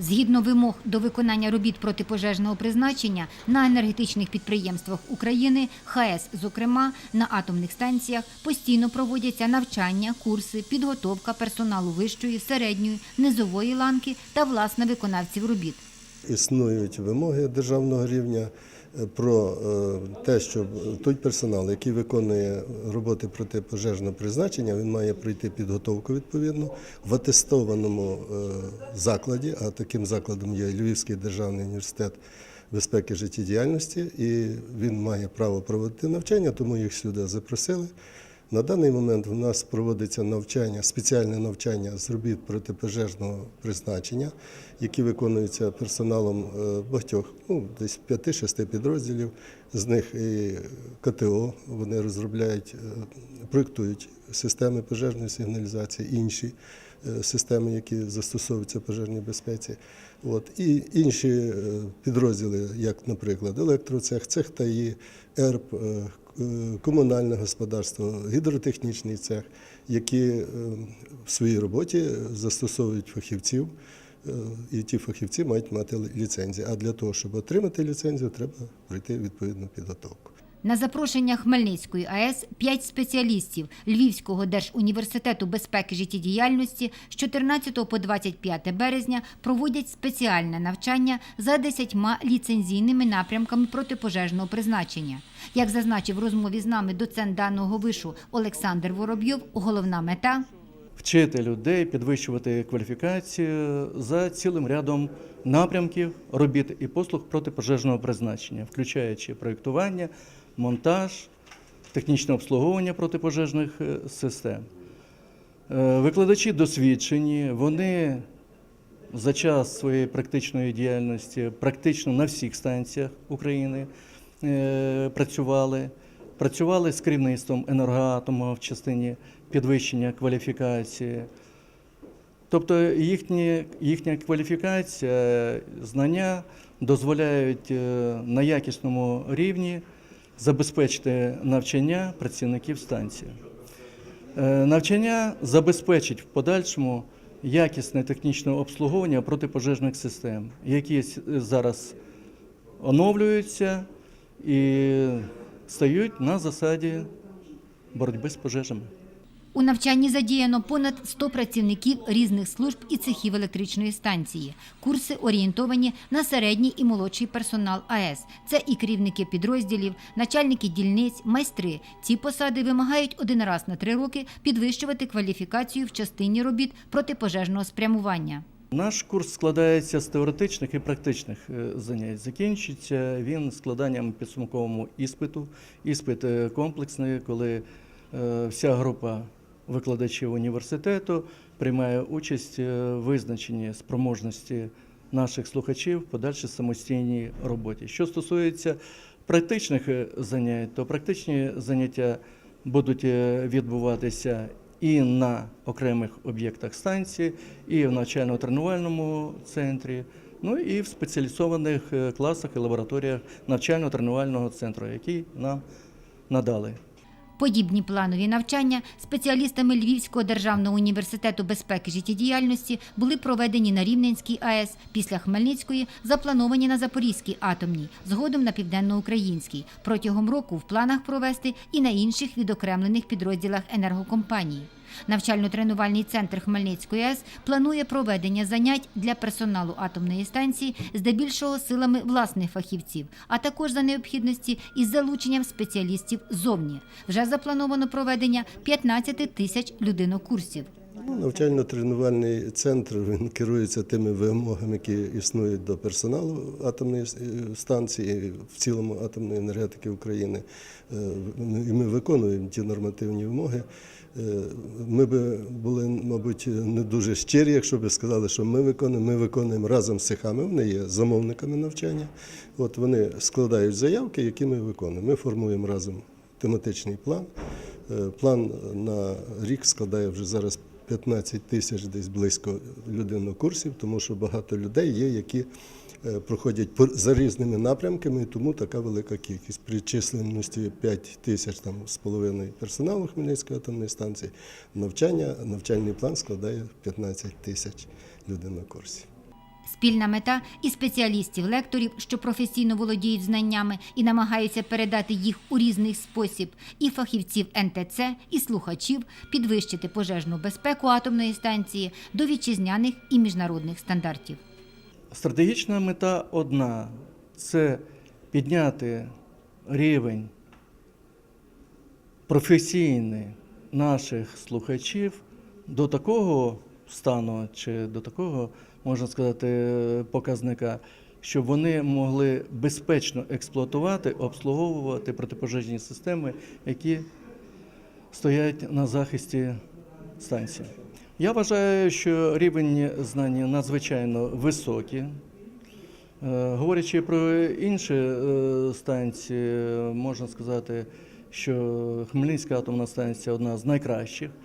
Згідно вимог до виконання робіт протипожежного призначення на енергетичних підприємствах України, ХАЕС, зокрема на атомних станціях, постійно проводяться навчання, курси, підготовка персоналу вищої, середньої, низової ланки та власне виконавців робіт. Існують вимоги державного рівня про е, те, що той персонал, який виконує роботи протипожежного призначення, він має пройти підготовку відповідно в атестованому е, закладі, а таким закладом є Львівський державний університет безпеки життєдіяльності, і він має право проводити навчання, тому їх сюди запросили. На даний момент у нас проводиться навчання, спеціальне навчання з робіт протипожежного призначення, які виконуються персоналом е, багатьох, ну десь 5-6 підрозділів. З них і КТО вони розробляють, е, проєктують системи пожежної сигналізації, інші е, системи, які застосовуються в пожежній безпеці. От і інші е, підрозділи, як, наприклад, електроцех, цех ТАІ, ЕРП, комунальне господарство, гідротехнічний цех, які в своїй роботі застосовують фахівців, і ті фахівці мають мати ліцензію. А для того, щоб отримати ліцензію, треба пройти відповідну підготовку. На запрошення Хмельницької АЕС п'ять спеціалістів Львівського держуніверситету безпеки життєдіяльності з 14 по 25 березня проводять спеціальне навчання за 10 ліцензійними напрямками протипожежного призначення. Як зазначив в розмові з нами доцент даного вишу Олександр Воробйов, головна мета вчити людей, підвищувати кваліфікацію за цілим рядом напрямків робіт і послуг протипожежного призначення, включаючи проєктування, монтаж, технічне обслуговування протипожежних е, систем. Е, Викладачі досвідчені, вони за час своєї практичної діяльності практично на всіх станціях України е, працювали. Працювали з керівництвом енергоатому в частині підвищення кваліфікації. Тобто їхні, їхня кваліфікація, знання дозволяють е, на якісному рівні забезпечити навчання працівників станції. Е, Навчання забезпечить в подальшому якісне технічне обслуговування протипожежних систем, які зараз оновлюються і стають на засаді боротьби з пожежами. У навчанні задіяно понад 100 працівників різних служб і цехів електричної станції. Курси орієнтовані на середній і молодший персонал АЕС. Це і керівники підрозділів, начальники дільниць, майстри. Ці посади вимагають один раз на три роки підвищувати кваліфікацію в частині робіт протипожежного спрямування. Наш курс складається з теоретичних і практичних е, занять. Закінчиться він складанням підсумковому іспиту. Іспит е, комплексний, коли е, вся група викладачів університету приймає участь е, в визначенні спроможності наших слухачів в подальшій самостійній роботі. Що стосується практичних е, занять, то практичні заняття будуть е, відбуватися і на окремих об'єктах станції, і в навчально-тренувальному центрі, ну і в спеціалізованих класах і лабораторіях навчально-тренувального центру, які нам надали. Подібні планові навчання спеціалістами Львівського державного університету безпеки життєдіяльності були проведені на Рівненській АЕС, після Хмельницької заплановані на Запорізькій атомній, згодом на Південноукраїнській. Протягом року в планах провести і на інших відокремлених підрозділах енергокомпанії. Навчально-тренувальний центр Хмельницької АЕС планує проведення занять для персоналу атомної станції здебільшого силами власних фахівців, а також за необхідності із залученням спеціалістів зовні. Вже заплановано проведення 15 тисяч людинокурсів. Ну, Навчально-тренувальний центр він керується тими вимогами, які існують до персоналу атомної е, станції, в цілому атомної енергетики України. Е, І ми виконуємо ті нормативні вимоги. Е, Ми би були, мабуть, не дуже щирі, якщо б сказали, що ми виконуємо. Ми виконуємо разом з цехами. Вони є замовниками навчання. От вони складають заявки, які ми виконуємо. Ми формуємо разом тематичний план. План на рік складає вже зараз 15 тисяч десь близько людинокурсів, тому що багато людей є, які е, проходять за різними напрямками, і тому така велика кількість. При численності 5 тисяч там, з половиною персоналу Хмельницької атомної станції навчання, навчальний план складає 15 тисяч курсі. Спільна мета і спеціалістів-лекторів, що професійно володіють знаннями і намагаються передати їх у різний спосіб, і фахівців НТЦ, і слухачів підвищити пожежну безпеку атомної станції до вітчизняних і міжнародних стандартів. Стратегічна мета одна це підняти рівень професійний наших слухачів до такого стану чи до такого, можна сказати, показника, щоб вони могли безпечно експлуатувати, обслуговувати протипожежні системи, які стоять на захисті станції. Я вважаю, що рівень знань надзвичайно високий. Е, Говорячи про інші е, станції, можна сказати, що Хмельницька атомна станція одна з найкращих